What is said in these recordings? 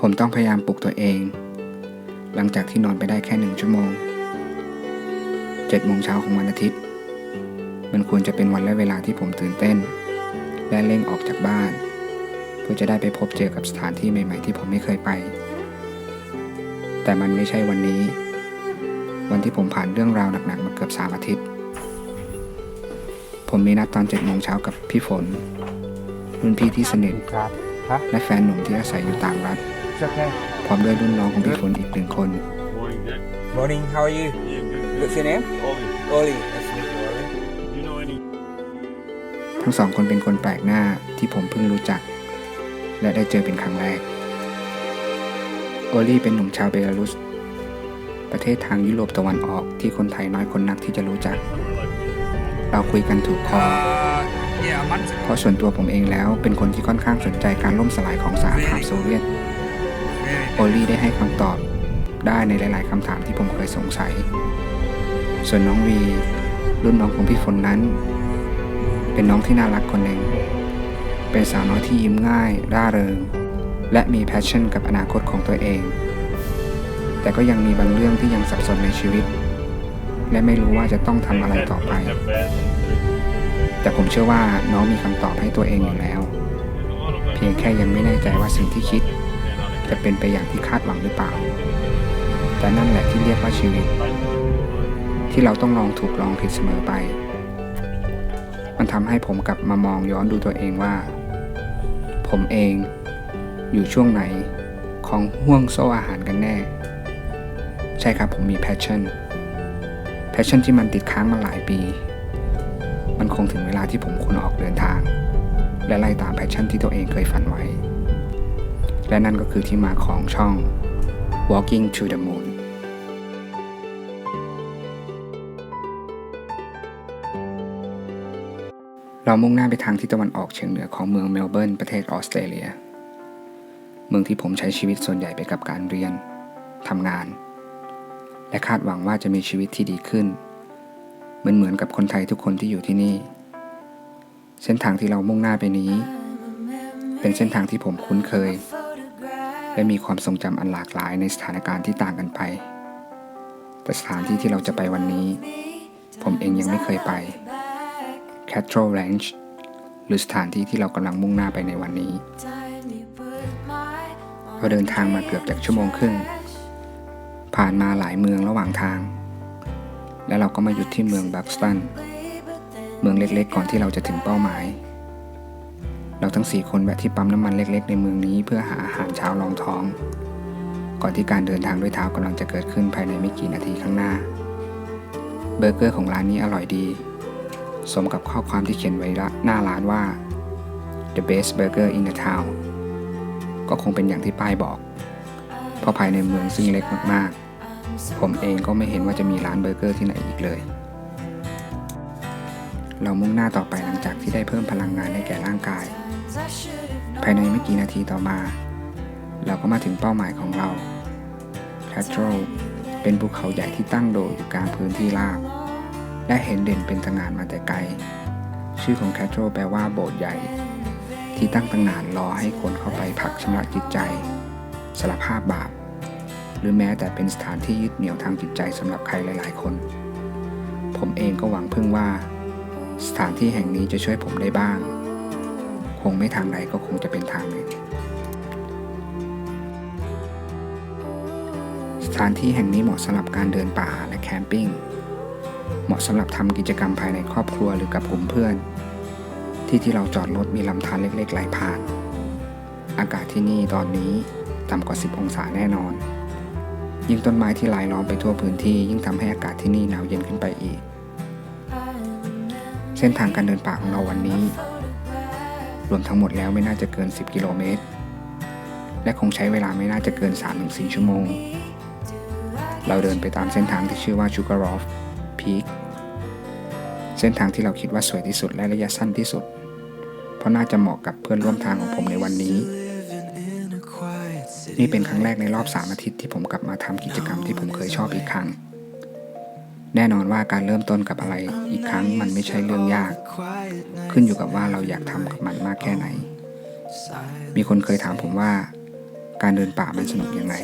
ผมต้องพยายามปลุกตัวเอง หลังจากที่นอนไปได้แค่หนึ่งชั่วโมงเจ็ดโมงเช้าของวันอาทิตย์ มันควรจะเป็นวันและเวลาที่ผมตื่นเต้น และเร่งออกจากบ้าน เพื่อจะได้ไปพบเจอกับสถานที่ใหม่ ๆ ที่ผมไม่เคยไป แต่มันไม่ใช่วันนี้ วันที่ผมผ่านเรื่องราวหนักๆมาเกือบสามอาทิตย์ ผมมีนัดตอนเจ็ดโมงเช้ากับพี่ฝนรุ่นพี่ที่สนิทครับฮะและแฟนหนุ่มที่อาศัยอยู่ต่างรัฐ โอเคพร้อมด้วยรุ่นน้องของพี่ฝนอีกหนึ่งคน Morning, Jack. Morning how are you Yeah, good. What's your name Ollie, Oli Nice to meet you Oli you know any ทั้งสองคนเป็นคนแปลกหน้าที่ผมเพิ่งรู้จัก และได้เจอเป็นครั้งแรก โอลี่เป็นหนุ่มชาวเบลารุส ประเทศทางยุโรปตะวันออกที่คนไทยน้อยคนนักที่จะรู้จัก เราคุยกันถูกคอ Uh yeah a month เพราะส่วนตัวผมเองแล้วเป็นคนที่ค่อนข้างสนใจการล่มสลายของสหภาพโซเวียต โอลี่ได้ให้คำตอบได้ในหลาย ๆคำถามที่ผมเคยสงสัย ส่วนน้องวี รุ่นน้องของพี่ฝนนั้น เป็นน้องที่น่ารักคนหนึ่ง เป็นสาวน้อยที่ยิ้มง่าย ร่าเริง และมีแพชชั่นกับอนาคตของตัวเอง แต่ก็ยังมีบางเรื่องที่ยังสับสนในชีวิต และไม่รู้ว่าจะต้องทำอะไรต่อไป แต่ผมเชื่อว่าน้องมีคำตอบให้ตัวเองอยู่แล้ว เพียงแค่ยังไม่แน่ใจว่าสิ่งที่คิด จะเป็นไปอย่างที่คาดหวังหรือเปล่า แต่นั่นแหละที่เรียกว่าชีวิต ที่เราต้องลองถูกลองผิดเสมอไป มันทำให้ผมกลับมามองย้อนดูตัวเองว่า ผมเองอยู่ช่วงไหนของห่วงโซ่อาหารกันแน่ ใช่ครับผมมีแพชชั่นแพชชั่นที่มันติดค้างมาหลายปี มันคงถึงเวลาที่ผมควรออกเดินทาง และไล่ตามแพชชั่นที่ตัวเองเคยฝันไว้ และนั่นก็คือที่มาของช่อง Walking to the Moon เรามุ่งหน้าไปทางทิศตะวันออกเฉียงเหนือของเมืองเมลเบิร์นประเทศออสเตรเลีย เมืองที่ผมใช้ชีวิตส่วนใหญ่ไปกับการเรียนทำงาน และคาดหวังว่าจะมีชีวิตที่ดีขึ้น เหมือนเหมือนกับคนไทยทุกคนที่อยู่ที่นี่ เส้นทางที่เรามุ่งหน้าไปนี้ เป็นเส้นทางที่ผมคุ้นเคย และมีความทรงจำอันหลากหลายในสถานการณ์ที่ต่างกันไป แต่สถานที่ที่เราจะไปวันนี้ ผมเองยังไม่เคยไป Cattrall Ranch หรือสถานที่ที่เรากำลังมุ่งหน้าไปในวันนี้ เราเดินทางมาเกือบจากชั่วโมงครึ่ง ผ่านมาหลายเมืองระหว่างทาง แล้วเราก็มาหยุดที่เมืองบัคสตัน เมืองเล็กๆ ก่อนที่เราจะถึงเป้าหมาย เราทั้งสี่คนแวะที่ปั๊มน้ำมันเล็ก ๆ ในเมืองนี้เพื่อหาอาหารเช้ารองท้อง ก่อนที่การเดินทางด้วยเท้ากำลังจะเกิดขึ้นภายในไม่กี่นาทีข้างหน้า เบอร์เกอร์ของร้านนี้อร่อยดี สมกับข้อความที่เขียนไว้หน้าร้านว่า the best burger in the town ก็คงเป็นอย่างที่ป้ายบอก เพราะภายในเมืองซึ่งเล็กมากๆ ผมเองก็ไม่เห็นว่าจะมีร้านเบอร์เกอร์ที่ไหนอีกเลย เรามุ่งหน้าต่อไปหลังจากที่ได้เพิ่มพลังงานให้แก่ร่างกาย ภายในไม่กี่นาทีต่อมา เราก็มาถึงเป้าหมายของเรา c a t r o เป็นภูเขาใหญ่ที่ตั้งโดดอยู่กลางพื้นที่ราบ และเห็นเด่นเป็นสง่านมาแต่ไกล ชื่อของ c a t r o แปลว่าโบสถ์ใหญ่ ที่ตั้งตั้งนานรอให้คนเข้าไปพักชำระจิตใจสารภาพบาป หรือแม้แต่เป็นสถานที่ยึดเหนี่ยวทางจิตใจสำหรับใครหลาย ๆ คน ผมเองก็หวังพึ่งว่า สถานที่แห่งนี้จะช่วยผมได้บ้าง คงไม่ทางใดก็คงจะเป็นทางหนึ่ง สถานที่แห่งนี้เหมาะสำหรับการเดินป่าและแคมปิ้ง เหมาะสำหรับทำกิจกรรมภายในครอบครัวหรือกับกลุ่มเพื่อน ที่ที่เราจอดรถมีลำธารเล็กๆไหลผ่าน อากาศที่นี่ตอนนี้ต่ำกว่า 10 องศาแน่นอน ยิ่งต้นไม้ที่รายล้อมไปทั่วพื้นที่ยิ่งทำให้อากาศที่นี่หนาวเย็นขึ้นไปอีก เส้นทางการเดินป่าของเราวันนี้ รวมทั้งหมดแล้วไม่น่าจะเกิน 10 กิโลเมตร และคงใช้เวลาไม่น่าจะเกิน 3-4 ชั่วโมง เราเดินไปตามเส้นทางที่ชื่อว่า Sugarloaf Peak เส้นทางที่เราคิดว่าสวยที่สุดและระยะสั้นที่สุด เพราะน่าจะเหมาะกับเพื่อนร่วมทางของผมในวันนี้ นี่เป็นครั้งแรกในรอบ 3 อาทิตย์ที่ผมกลับมาทำกิจกรรมที่ผมเคยชอบอีกครั้ง แน่นอนว่าการเริ่มต้นกับอะไรอีกครั้งมันไม่ใช่เรื่องยาก ขึ้นอยู่กับว่าเราอยากทำกับมันมากแค่ไหน มีคนเคยถามผมว่า การเดินป่ามันสนุกยังไง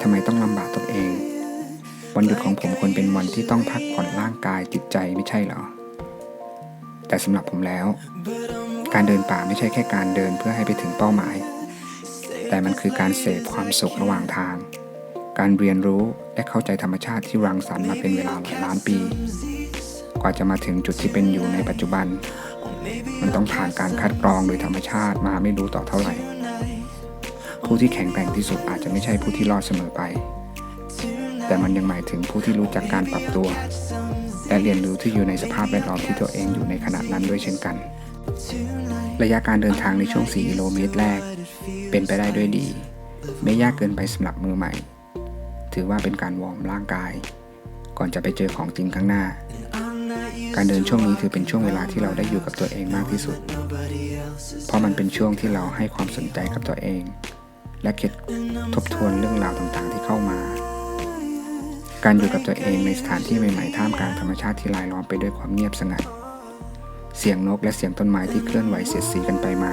ทำไมต้องลำบากตัวเอง วันหยุดของผมควรเป็นวันที่ต้องพักผ่อนร่างกายจิตใจไม่ใช่เหรอ แต่สำหรับผมแล้ว การเดินป่าไม่ใช่แค่การเดินเพื่อให้ไปถึงเป้าหมาย แต่มันคือการเสพความสุขระหว่างทาง การเรียนรู้และเข้าใจธรรมชาติที่รังสรรค์มาเป็นเวลาหลายล้านปี กว่าจะมาถึงจุดที่เป็นอยู่ในปัจจุบัน มันต้องผ่านการคัดกรองโดยธรรมชาติมาไม่รู้ต่อเท่าไหร่ ผู้ที่แข็งแกร่งที่สุดอาจจะไม่ใช่ผู้ที่รอดเสมอไป แต่มันยังหมายถึงผู้ที่รู้จักการปรับตัว และเรียนรู้ที่อยู่ในสภาพแวดล้อมที่ตัวเองอยู่ในขณะนั้นด้วยเช่นกัน ระยะการเดินทางในช่วง 4 กิโลเมตรแรก เป็นไปได้ด้วยดี ไม่ยากเกินไปสำหรับมือใหม่ ถือว่าเป็นการวอร์มร่างกาย ก่อนจะไปเจอของจริงข้างหน้า การเดินช่วงนี้ถือเป็นช่วงเวลาที่เราได้อยู่กับตัวเองมากที่สุด เพราะมันเป็นช่วงที่เราให้ความสนใจกับตัวเอง และคิดทบทวนเรื่องราวต่างๆที่เข้ามา การอยู่กับตัวเองในสถานที่ใหม่ๆท่ามกลางธรรมชาติที่รายล้อมไปด้วยความเงียบสงัด เสียงนกและเสียงต้นไม้ที่เคลื่อนไหวเสียดสีกันไปมา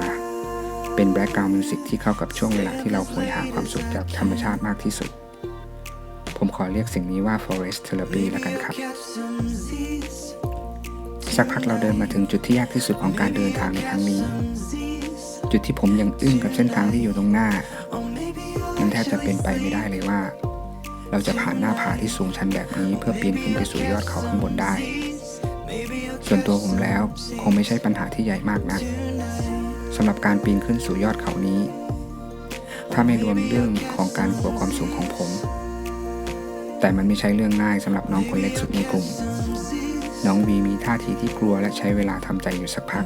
เป็นแบล็กกราวด์มิวสิกที่เข้ากับช่วงเวลาที่เราควรหาความสุขจากธรรมชาติมากที่สุด ผมขอเรียกสิ่งนี้ว่า forest therapy แล้วกันครับ สักพักเราเดินมาถึงจุดที่ยากที่สุดของการเดินทางในครั้งนี้ จุดที่ผมยังอึ้งกับเส้นทางที่อยู่ตรงหน้า มันแทบจะเป็นไปไม่ได้เลยว่า เราจะผ่านหน้าผาที่สูงชันแบบนี้ เพื่อปีนขึ้นไปสู่ยอดเขาข้างบนได้ ส่วนตัวผมแล้วคงไม่ใช่ปัญหาที่ใหญ่มากนักสำหรับการปีนขึ้นสู่ยอดเขานี้ ถ้าไม่รวมเรื่องของการกลัวความสูงของผม แต่มันไม่ใช่เรื่องง่ายสำหรับน้องคนเล็กสุดในกลุ่ม น้องวีมีท่าทีที่กลัวและใช้เวลาทำใจอยู่สักพัก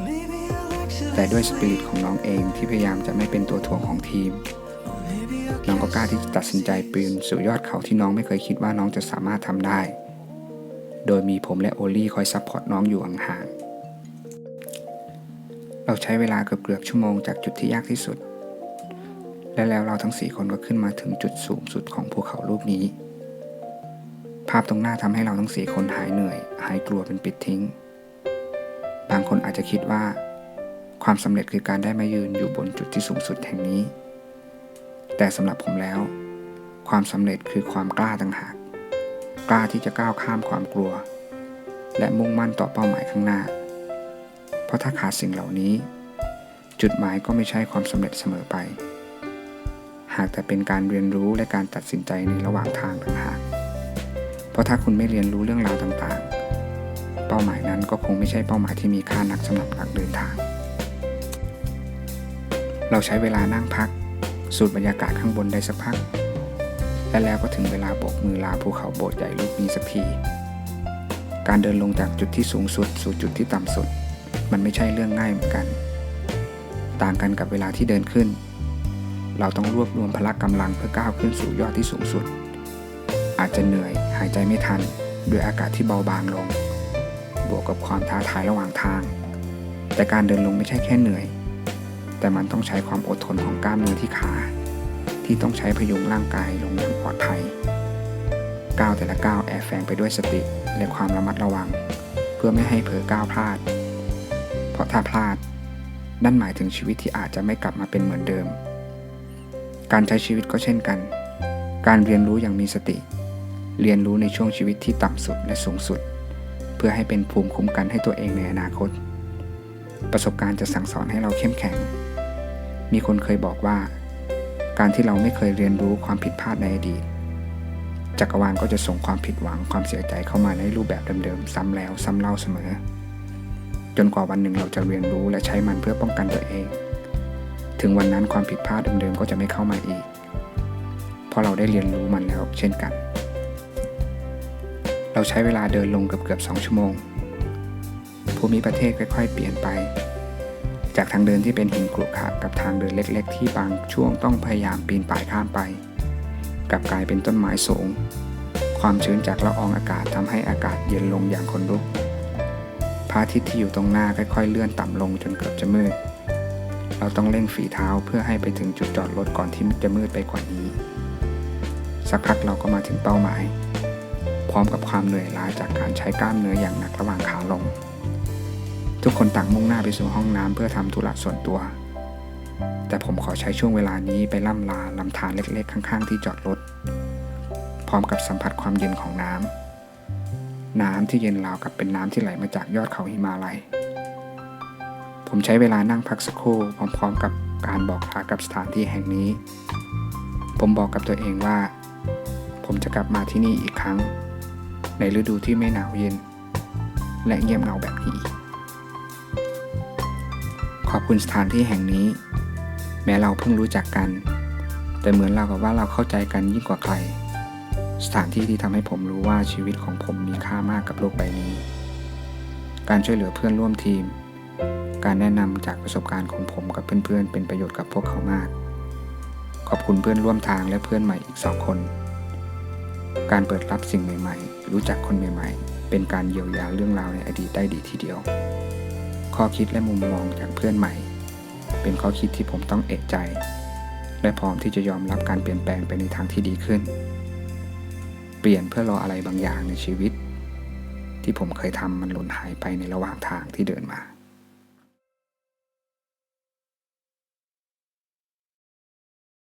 แต่ด้วยสปิริตของน้องเองที่พยายามจะไม่เป็นตัวถ่วงของทีม น้องก็กล้าที่จะตัดสินใจปีนสู่ยอดเขาที่น้องไม่เคยคิดว่าน้องจะสามารถทำได้ โดยมีผมและโอลี่คอยซัพพอร์ตน้องอยู่ห่างๆ เราใช้เวลาเกือบเกือบชั่วโมงจากจุดที่ยากที่สุดและแล้วเราทั้งสี่คนก็ขึ้นมาถึงจุดสูงสุดของภูเขาลูกนี้ ภาพตรงหน้าทำให้เราทั้งสี่คนหายเหนื่อย หายกลัวเป็นปิดทิ้ง บางคนอาจจะคิดว่า ความสำเร็จคือการได้มายืนอยู่บนจุดที่สูงสุดแห่งนี้ แต่สำหรับผมแล้ว ความสำเร็จคือความกล้าต่างหาก กล้าที่จะก้าวข้ามความกลัว และมุ่งมั่นต่อเป้าหมายข้างหน้า เพราะถ้าขาดสิ่งเหล่านี้ จุดหมายก็ไม่ใช่ความสำเร็จเสมอไป หากแต่เป็นการเรียนรู้และการตัดสินใจในระหว่างทางต่างหาก ราะถ้าคุณไม่เรียนรู้เรื่องราวต่างๆ เป้าหมายนั้นก็คงไม่ใช่เป้าหมายที่มีค่านักสำหรับนักเดินทาง เราใช้เวลานั่งพัก สูดบรรยากาศข้างบนได้สักพัก และแล้วก็ถึงเวลาโบกมือลาภูเขาโบสถ์ใหญ่ลูกนี้สักทีการเดินลงจากจุดที่สูงสุด สู่จุดที่ต่ำสุด มันไม่ใช่เรื่องง่ายเหมือนกัน ต่างกันกับเวลาที่เดินขึ้น เราต้องรวบรวมพละกำลังเพื่อก้าวขึ้นสู่ยอดที่สูงสุด อาจจะเหนื่อยหายใจไม่ทัน ด้วยอากาศที่เบาบางลง บวกกับความท้าทายระหว่างทาง แต่การเดินลงไม่ใช่แค่เหนื่อย แต่มันต้องใช้ความอดทนของกล้ามเนื้อที่ขา ที่ต้องใช้พยุงร่างกายลงอย่างปลอดภัยก้าวแต่ละก้าวแอบแฝงไปด้วยสติและความระมัดระวัง เพื่อไม่ให้เผลอก้าวพลาด เพราะถ้าพลาด นั่นหมายถึงชีวิตที่อาจจะไม่กลับมาเป็นเหมือนเดิม การใช้ชีวิตก็เช่นกัน การเรียนรู้อย่างมีสติ เรียนรู้ในช่วงชีวิตที่ต่ำสุดและสูงสุด เพื่อให้เป็นภูมิคุ้มกันให้ตัวเองในอนาคต ประสบการณ์จะสั่งสอนให้เราเข้มแข็ง มีคนเคยบอกว่า การที่เราไม่เคยเรียนรู้ความผิดพลาดในอดีตจักรวาลก็จะส่งความผิดหวังความเสียใจเข้ามาในรูปแบบเดิมๆซ้ำแล้วซ้ำเล่าเสมอ จนกว่าวันหนึ่งเราจะเรียนรู้และใช้มันเพื่อป้องกันตัวเอง ถึงวันนั้นความผิดพลาดเดิมๆก็จะไม่เข้ามาอีก เพราะเราได้เรียนรู้มันแล้วเช่นกัน เราใช้เวลาเดินลงเกือบๆสองชั่วโมง ภูมิประเทศค่อยๆ เปลี่ยนไป จากทางเดินที่เป็นหินกรุขระกับทางเดินเล็ก ๆ ที่บางช่วงต้องพยายามปีนป่ายข้ามไป กลับกลายเป็นต้นไม้สูง ความชื้นจากละอองอากาศทำให้อากาศเย็นลงอย่างคนลุกพระอาทิตย์ที่อยู่ตรงหน้าค่อยๆ เลื่อนต่ำลงจนเกือบจะมืด เราต้องเร่งฝีเท้าเพื่อให้ไปถึงจุดจอดรถก่อนที่จะมืดไปกว่านี้ สักพักเราก็มาถึงเป้าหมาย พร้อมกับความเหนื่อยล้าจากการใช้กล้ามเนื้ออย่างหนักระหว่างขาลง ทุกคนต่างมุ่งหน้าไปสู่ห้องน้ำเพื่อทำธุระส่วนตัว แต่ผมขอใช้ช่วงเวลานี้ไปล่ำลาลำธารเล็กๆ ข้างๆ ที่จอดรถ พร้อมกับสัมผัสความเย็นของน้ำ น้ำที่เย็นราวกับเป็นน้ำที่ไหลมาจากยอดเขาหิมาลัย ผมใช้เวลานั่งพักสักครู่พร้อมๆ กับการบอกลากับสถานที่แห่งนี้ ผมบอกกับตัวเองว่า ผมจะกลับมาที่นี่อีกครั้ง ในฤดูที่ไม่หนาวเย็น และเงียบเหงาแบบนี้ ขอบคุณสถานที่แห่งนี้ แม้เราเพิ่งรู้จักกัน แต่เหมือนเรากับว่าเราเข้าใจกันยิ่งกว่าใคร สถานที่ที่ทำให้ผมรู้ว่าชีวิตของผมมีค่ามากกับโลกใบนี้ การช่วยเหลือเพื่อนร่วมทีม การแนะนำจากประสบการณ์ของผมกับเพื่อนๆเป็นประโยชน์กับพวกเขามาก ขอบคุณเพื่อนร่วมทางและเพื่อนใหม่อีกสองคน การเปิดรับสิ่งใหม่ ๆ รู้จักคนใหม่ ๆ เป็นการเยียวยาเรื่องราวในอดีตได้ดีทีเดียว ข้อคิดและมุมมองจากเพื่อนใหม่ เป็นข้อคิดที่ผมต้องเอกใจ และพร้อมที่จะยอมรับการเปลี่ยนแปลงไปในทางที่ดีขึ้น เปลี่ยนเพื่อรออะไรบางอย่างในชีวิต ที่ผมเคยทำมันหล่นหายไปในระหว่างทางที่เดินมา